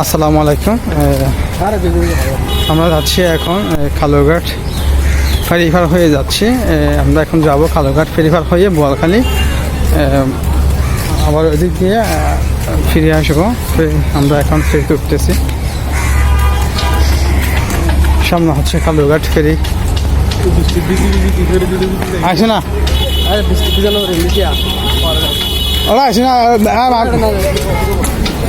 আসসালামু আলাইকুম আমরা যাচ্ছি এখন আহ, কালুরঘাট ফেরিফার হয়ে যাচ্ছি আমরা এখন যাব কালুরঘাট ফেরিফার হয়ে বোয়ালখালী আবার ওদিক দিয়ে ফিরে আসব আমরা এখন ফেরিতে উঠতেছি সামনে হচ্ছে কালুরঘাট ফেরি আসে না ওরা আসে না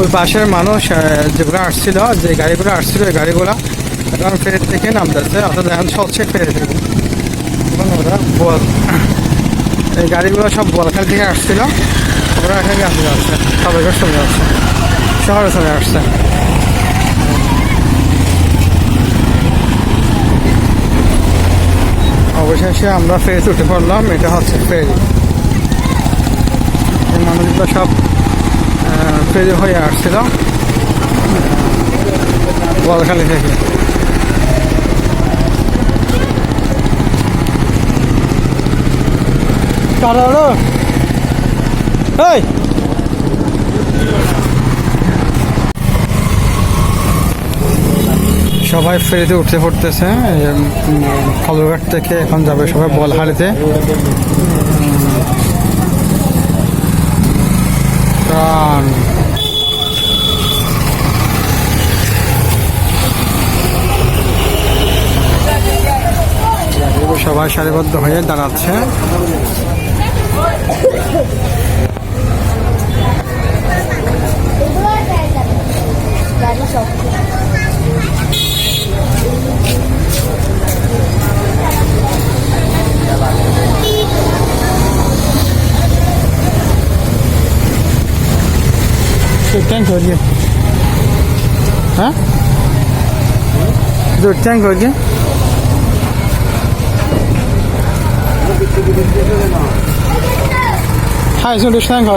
ওই পাশের মানুষ যেগুলো আসছিল, যে গাড়িগুলো আসছিল, ওই গাড়িগুলো এখন ফেরি থেকে নামতেছে। অর্থাৎ এখন চলছে ফেরি থেকে এবং ওরা বল এই গাড়িগুলো সব বলখাল থেকে আসছিল। ওরা এখানে আসতে যাচ্ছে। সবাই চলে যাচ্ছে। শহরে চলে আসছে। অবশেষে আমরা ফেরিতে উঠে পড়লাম। এটা হচ্ছে ফেরি। মানুষগুলো সব ফেরি হয়ে আসছিল। বলখালি থেকে। এই! সবাই ফেরিতে উঠতে পড়তেছে কলরঘাট থেকে এখন যাবে সবাই বলহাড়িতে সবাই সারিবদ্ধ হয়ে দাঁড়াচ্ছে। ট্যাঙ্ক হয়ে? হ্যাঁ ট্যাঙ্ক হয়ে গিয়ে হ্যাঁ এসে ট্যাঙ্ক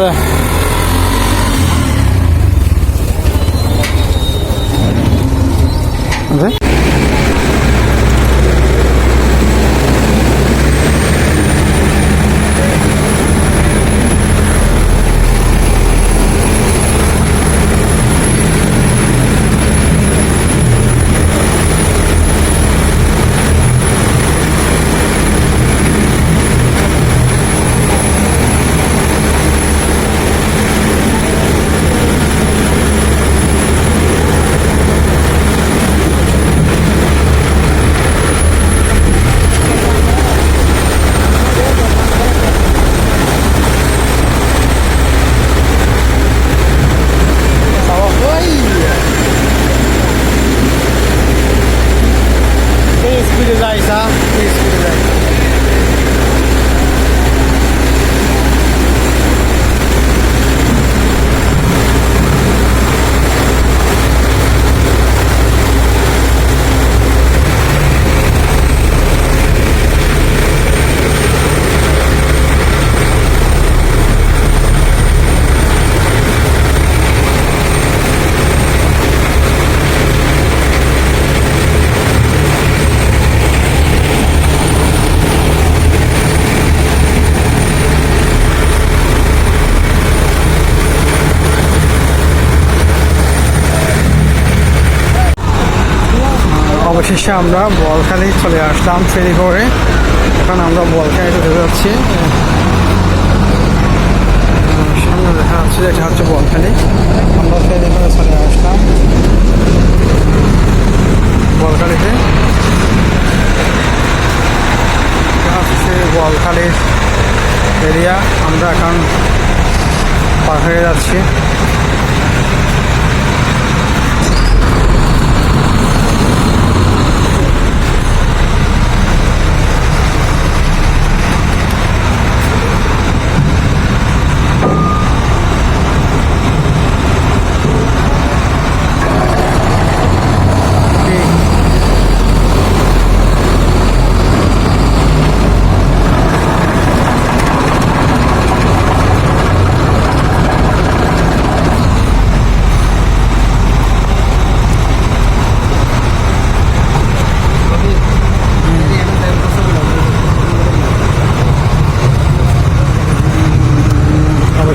guys ha? অবশেষে আমরা বলখালি চলে আসলাম ফেরি করে এখন আমরা বলখালিতে ঢুকে যাচ্ছি। সামনে দেখা যাচ্ছে এটা হচ্ছে বলখালি। আমরা ফেরি করে চলে আসলাম বলখালিতে। হচ্ছে বলখালির এরিয়া। আমরা এখন পার হয়ে যাচ্ছি।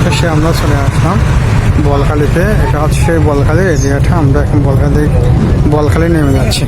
শেষে আমরা চলে আসলাম বলখালিতে। এটা হচ্ছে সেই এরিয়াটা। আমরা এখন বলখালি বলখালি নেমে যাচ্ছি।